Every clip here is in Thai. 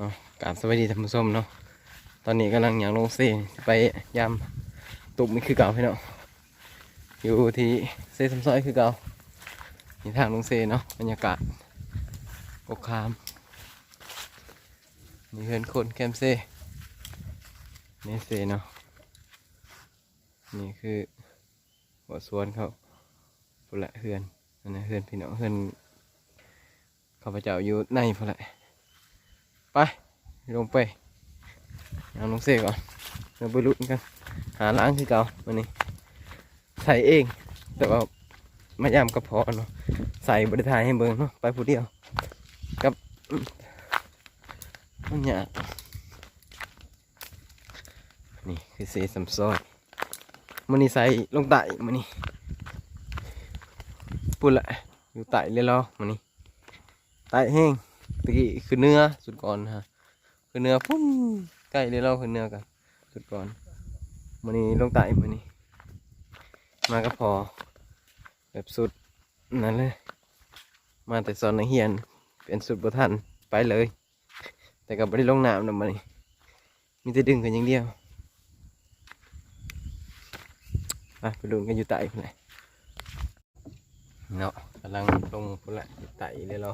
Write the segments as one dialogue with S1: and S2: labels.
S1: อ๋อกราบสวัสดีท่านผู้ชมเนาะตอนนี้กำลังอย่างลงเซไปยามตุ่มนี่คือเก่าพี่เนาะอยู่ที่เซซัมซอยคือเก่ามีทางลงเซเนาะบรรยากาศกกคามมีเพื่อนคนแคมเซเนเซเนาะนี่คือหัวสวนเขาพุ่นละเฮือนอันนั้นเฮือนพี่เน้องเฮือนข้าพเจ้าอยู่ในพุ่นละ ไป ลงไปเอาลงเสกก่อนเราไปลุ้นกัน หาล้างคือเก่าวันนี้ ใส่เอง แต่ว่ามายามกระเพาะเนาะใส่บริทายให้เบิ่งเนาะไปผู้เดียว กับอืมมันยากนี่คือเซซัมซอยมันนี่ใส่ลงไต่มันนี่ปุ่นละอยู่ไต่เลยรอมันนี่ไต่แห้ง ตะกี้คือเนื้อสุดก่อนฮะคือเนื้อพุ่นใกล้เลยเราคือเนื้อกันสุดก่อนมันนี้ลงไต่มันนี้ มาก็พอ แบบสุดนั่นเลย มาแต่ซอนในเฮียนเป็นสุดประทันไปเลย แต่ก็ไม่ได้ลงน้ำนะมันนี้มีแต่ดึงกันอย่างเดียวไปไปดูกันอยู่ไต่พุ่นแหละเนาะกำลังลงพุ่นแหละอยู่ไต่เลยเรา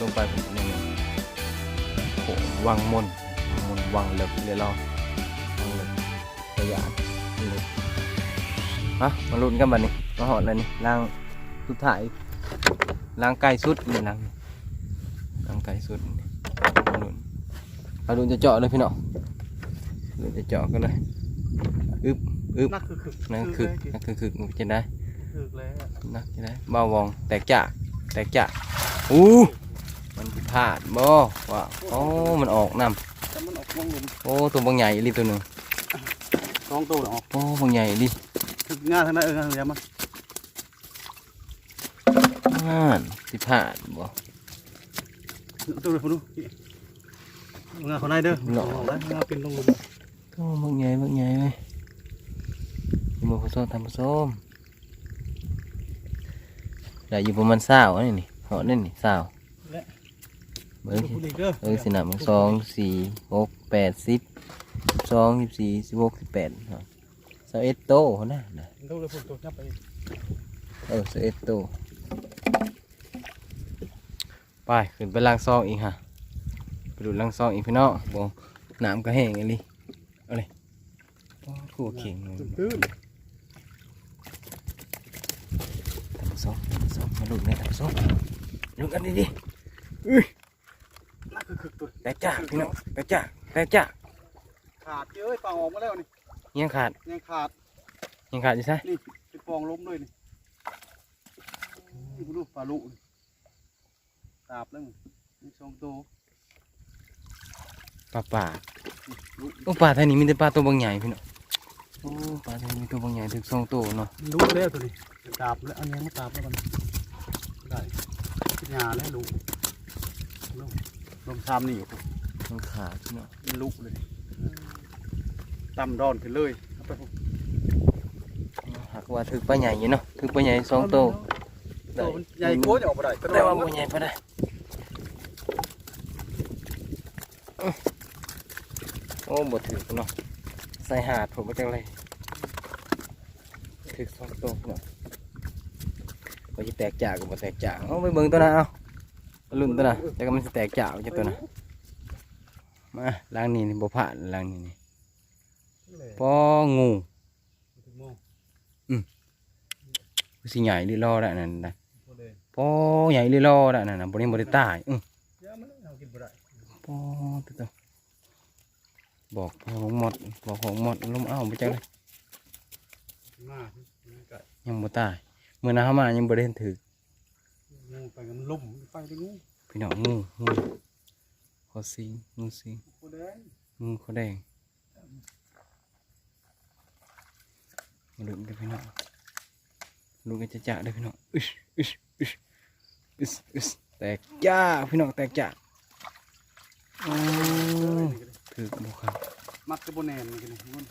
S1: ล้วยับลงไปผมนี่มันโหวังมนวังมนวังเลิกเรียรอวังเลิกประหยัดเลิกมามาลุ้นกันบัดนี้มาหอดเลยนี่ล่างสุดท้ายล่างไกลสุดนี่ล่างล่างไกลสุดนี่มาลุ้นเอาลุ้นจะเจาะเลยพี่น้องลุ้นจะเจาะกันเลยอึบอึบ
S2: นักคือคือ
S1: นั่นคือนั่นคือคือจะได้
S2: คือแล้ว
S1: นักจะได้เบาวองแตกจากแตกจากอู้ มันผิดพลาดบ่ว่าโอ้มันออกน้
S2: แต่มันออกวงลมำ
S1: โอ้ตัวบางใหญ่อีหลีตัวหนึ่ง
S2: สองตัวออก
S1: โอ้บางใหญ่อีหลี
S2: ถึงงานทางนั้นเอองานเดียวมัน
S1: อ่านผิดพลาดบ่
S2: ตัวดูดูงานคนไหนเด้อหล่อแล้วงานเป็นลงลม
S1: โอ้บางใหญ่บางใหญ่เว้ยนี่มันผสมทำผสมได้อยู่ประมาณเศร้าอันนี้นี่เหาะนี่นี่เศร้า เบิ้งสิ
S2: ผู้ดีเด้อ
S1: เอ้ยสินะมันสองสี่หกแปดสิบสองสิบสี่สิบหกสิบแปดเนาะสเอ็ดโตเขานะนะ
S2: ดูเลยพุ่นตัวยับไป
S1: เออสเอ็ดโตไปขึ้นไปล้างซองอีกฮะไปดูล้างซองอีกพี่น้องบงน้ำก็แห้งอีหลิเอาเลยโอ้ขัวเข่งเลย
S2: ตื้น
S1: ทำซองทำซองมาดูเนี่ยทำซองดูกันดีดิ
S2: นักคือคือตัว
S1: แตกจ้าพี่น้องแตกจ้าแตกจ้า
S2: ขาดเอ้ยปางออกมาแล้วนี่
S1: ยังขาด
S2: ยังขาด
S1: ยังขาดอยู่ใช่
S2: นี่เป็นฟองล้มด้วยนี่นี่ดูปลาลุตาบแล้วนี่สองตัว
S1: ปลาป่า
S2: ลุ
S1: โอ้ปลาไทยนี่มีแต่ปลาตัวบางใหญ่พี่น้องโอ้ปลาไทยมีตัวบางใหญ่ถึงสองตัวเนาะ
S2: ลุแล้วตัวนี้ตาบแล้วเอาเงี้ยมาตาบแล้วมันได้หญ้าแล้วลุลม ลมชามนี่อยู่
S1: มันขาดพี่น้อง
S2: มันลุกเลยตำร้อนขึ้นเลยเอาไปพุ่น
S1: หากว่าถึกปลาใหญ่อยู่เนาะถึกปลาใหญ่สองตัว
S2: ตัวมันใหญ่กว่าจะออกมาได้
S1: แต่ว่าปลาใหญ่พอได้อื้อโอ้บ่ถึกเนาะใส่หาดผมมาจังเลยถึกสองตัวพี่น้องว่าจะแตกจากกับบ่แตกจากเอาไปเบิ่งตัวนะเอา ลุ่นตัวนะแต่ก็มันจะแตกจากจะตัวนะมาล้างนี่นี่บ่ผ่านล้างนี่นี่ปองูสิใหญ่หรือรอได้นั่นนะปอใหญ่หรือรอได้นั่นนะบ่ได้บ่ได้ตายอื้อปอตัวตัวบอกพอของหมดบอกของหมดลมเอ้าไปจังเลยยังบ่ตายเมื่อน้าเข้ามายังบ่ได้เห็นถือ
S2: ไปมันลุ่มไปได้งู
S1: พี่น้องงูงูขอสิงงูสิง
S2: โคแดง
S1: งูเขาแดงมาลุ้นกันพี่น้องลุ้นกันจะจ่าเด้อพี่น้องอึชอึชอึชอึชอึชแตกจ้าพี่น้องแตกจ้าอือถือบุครับ
S2: มัดกระโบแนนนี่กันนี่มัน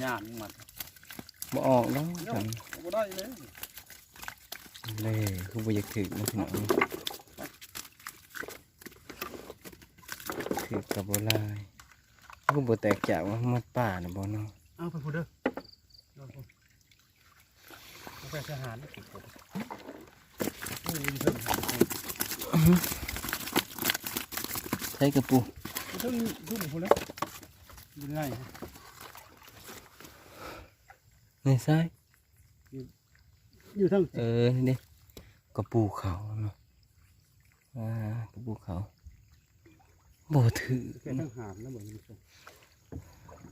S2: หยาดมัด
S1: บ่ออกแล้วจัง
S2: บ่ได้เลย
S1: เล่คือบ่อยากถือนะพี่น้องถือกับบ่ลายคือบ่แตกจากว่ามันป่าน่ะบ่เนาะ
S2: เอาไปพูดเด้อเอาไปเอาไปทหารโอ้ยเพิ่ง
S1: ใช้กระปู
S2: เพิ่งรุ่มพูดแล้วยังไง
S1: ในซ้าย
S2: อยู่ทั้ง
S1: เออนี่เด้กระปูเขาเนาะอ่ากระปูเขาบ่ถือ
S2: แค่ทั้งหามนะบ่มีคน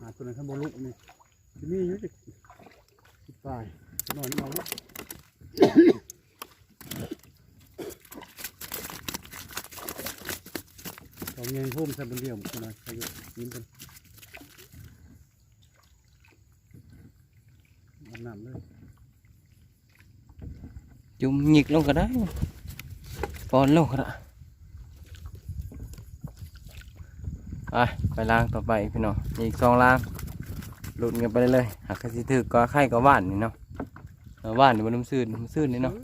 S2: หาตัวนั้นข้างบนลุกนี่จะมีอยู่จะสิบปลายนอนนอนแล้วสองเงินพุ่มใส่บนเดียวคนนะใครอยู่ยิ้มกันอาบน้ำเลย
S1: จุ่มหยิกลงก็ได้ปอนลงก็ได้ไปไปล้างต่อไปพี่น้องอีกสองล้างหลุดกันไปเลยหากสิถือก็ไข่ก็บ้านนี่เนาะเออบ้านนี่มันน้ำซื่นน้ำซื่นนี่เนาะ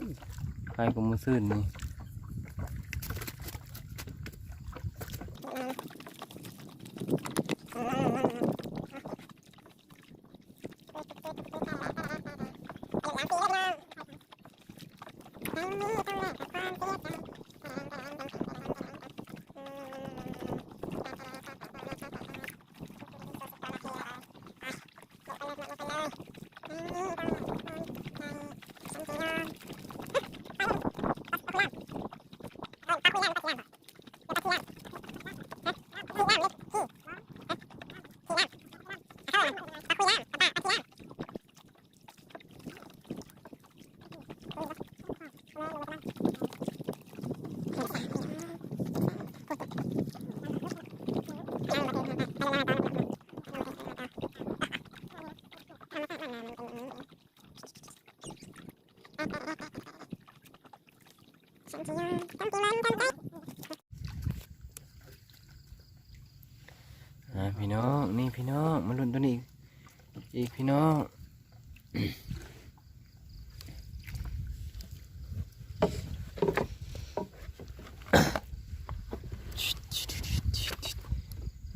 S1: ไข่ก็มือซื่นนี่ ta quy làm ta sẽ làm hả? Ta quy làm. Ta quy làm đi. พี่น้องนี่พี่น้องมาลุ้นตัวนี้อีกอีกพี่น้อง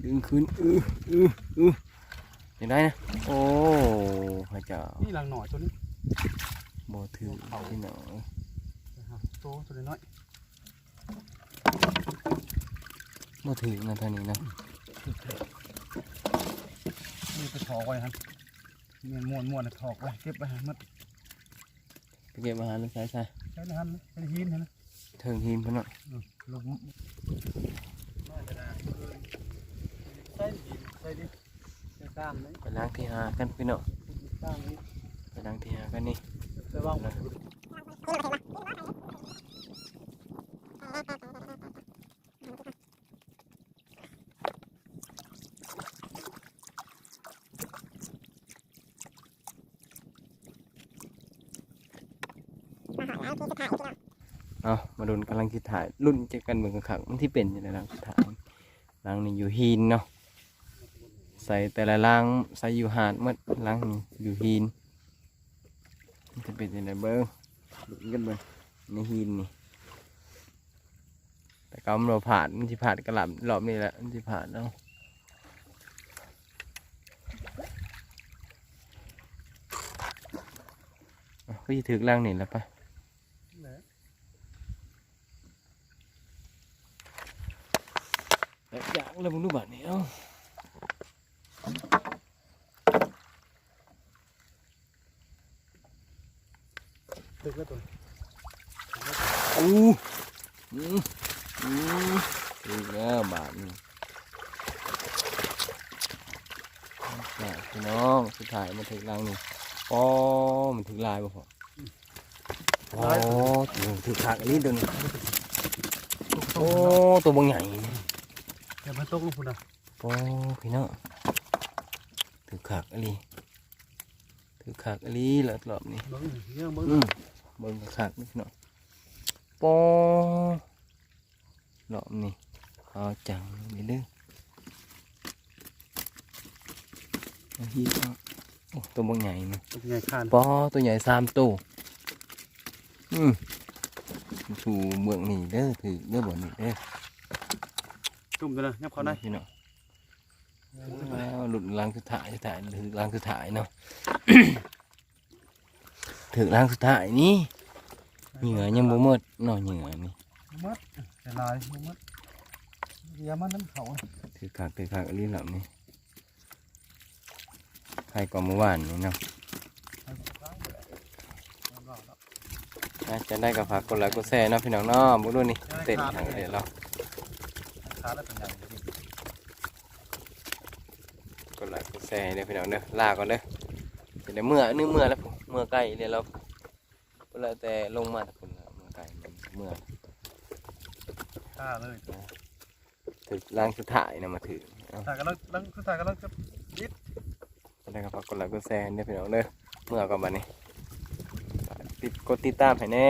S1: ดึงขึ้นอืออืออือเห็นได้นะโอ้พระเจ้า
S2: นี่หลังหน่อยตัวนี้
S1: บ่ถือพี่น้อง
S2: นะครับโตตัวน้อย
S1: บ่ถือนะเท่านี้นะ
S2: นี่ไปถอกไว้ครับนี่ม้วนม้วนๆถอกไว้เก็บไว้ให้หมัด
S1: ไปเก็บอาหารลูกชายใช่
S2: ใช้นะครับเป็นหินนะ
S1: เทิงทีมเพิ่นเนาะ
S2: ลงใส่ดิใส่ดิใส่ตามเลย
S1: ไปล้างที่หากันพี่น้อง
S2: ตามนี้
S1: ไปล้างที่หากันนี่า
S2: ง
S1: เอามาดูกำลังคิดถ่ายรุ่นจะกันเหมืองขังมันที่เป็นอย่างไรล้างสุดท้ายล้างนี่อยู่ฮีนเนาะใส่แต่ละล้างใส่อยู่หาดหมัดล้างนี่อยู่ฮีนมันจะเป็นยังไงเบิ้งลุ้นกันเบิ้งในฮีนนี่แต่ก็มันเราผ่านมันที่ผ่านกระหล่ำรอบนี้แหละมันที่ผ่านเนาะก็จะถึงล้างนี่แล้วปะ แบบอย่างเลยมึงดูบัตรนี้เอ้า
S2: ตึกแล้วตัว
S1: อู้อืมอืมถึงแล้วบาทนี่น่ะพี่น้องสุดท้ายมาถึงรังนี่ปอมันถึงลายบ่พอโอ้ถึงถึงขากอันนี้เดินโอ้ตัวบางใหญ่ นี่
S2: อย่ามาตกลงพุ่นนะ
S1: ปอพี่น้องถึงขากอันนี้ถึงขากอันนี้แล้วรอบนี้
S2: เบิ้งเรื่องเบิ้ง
S1: อืมเบิ่งคักๆนิดหน่อยปอหลอมนี่เอาจังนี่เด้อเอาฮีเอาโอ้ตัวบางใหญ่นะ
S2: ตัวใหญ่ขาน
S1: ปอตัวใหญ่สามตัวอืมสู่เมืองนี่เด้อถือเด้อบ่นี่เด้อ
S2: จุ่มตัวนะยับเขาได้
S1: พี่น้องแล้วหลุดล้างสุดท้ายสุดท้ายถือล้างสุดท้ายเนาะถือล้างสุดท้ายนี่เหงื่อยังบ่หมดเนาะเหงื่อนี่
S2: มัดแต่ลายมัดอย่ามันน้ำเขา
S1: ถือขากถือขากอันนี้หลับนี่ใครกว่าเมื่อวานนี่เนาะน่าจะได้กับฝากกดไลค์กดแชร์เนาะพี่น้องเนาะบุรุษนี่เต้นทางเดียวเรา
S2: ขาแล้วเป็นใหญ่
S1: กดไลค์กดแชร์เด้อพี่น้องเด้อลาก่อนเด้อะได้เมื่อนึกเมื่อแล้วเมื่อใกล้เดี๋ยเราเวลาแต่ลงมาแต่คนเมื่อใกล้เมื่อ
S2: ขาเลย
S1: ถึงล้างสุดท้ายนะมาถือ
S2: ถ่ายกันแล้วลังคือถ่ายกันแล้วจะ
S1: จะได้กับฝากกดไลค์กดแชร์เด้อพี่น้องเด้อเมื่อก่อนบัดนี้ติดกดติดตามให้แน่